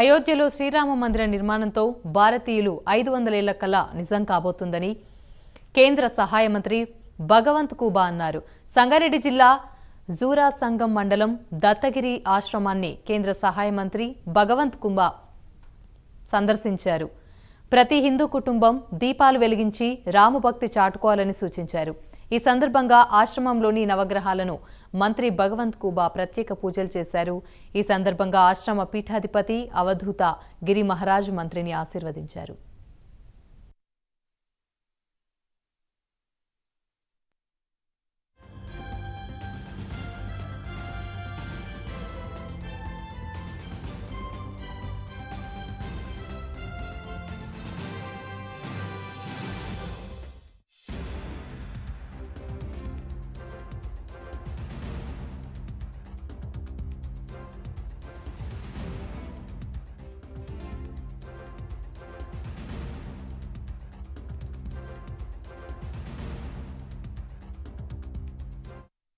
అయోధ్యలో శ్రీరామ మందిర నిర్మాణంతో భారతీయులు ఐదు వందలేళ్ళ కళ నిజం కాబోతుందని కేంద్ర సహాయ మంత్రి భగవంత్ కూబా అన్నారు. సంగారెడ్డి జిల్లా జూరా సంఘం మండలం దత్తగిరి ఆశ్రమాన్ని కేంద్ర సహాయ మంత్రి భగవంత్ కుంబా సందర్శించారు. ప్రతి హిందూ కుటుంబం దీపాలు వెలిగించి రామభక్తి చాటుకోవాలని సూచించారు. ఈ సందర్భంగా ఆశ్రమంలోని నవగ్రహాలను మంత్రి భగవంత్ కూబా ప్రత్యేక పూజలు చేశారు. ఈ సందర్భంగా ఆశ్రమ పీఠాధిపతి అవధూత గిరి మహారాజ్ మంత్రిని ఆశీర్వదించారు.